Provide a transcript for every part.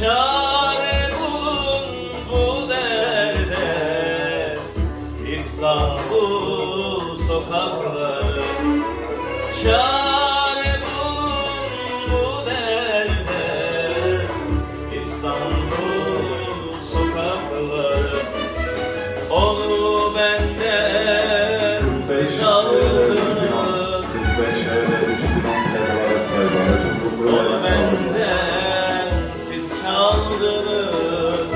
Çare bulun bu derde İstanbul sokakları. Çare çaldınız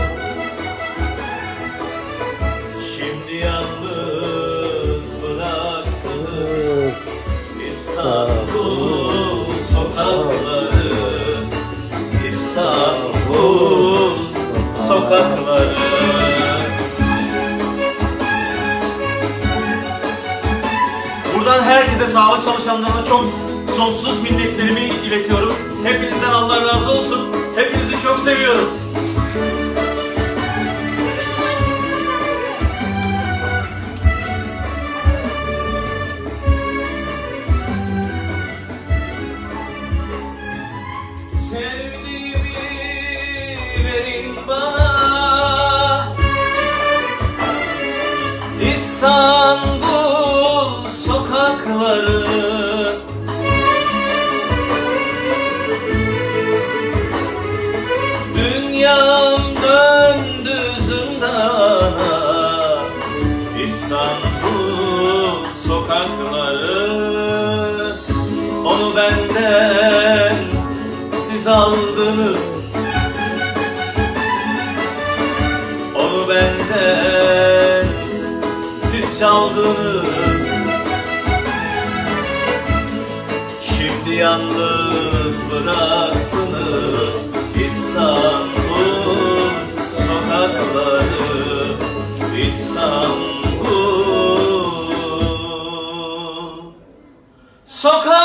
Şimdi yalnız bıraktınız. İstanbul sokakları İstanbul sokakları. Buradan herkese sağlık çalışanlarına çok sonsuz minnetlerimi seviyorum. İstanbul sokakları elimden siz aldınız. Onu benden siz çaldınız. Şimdi yalnız bıraktınız İstanbul sokakları. İstanbul Sokak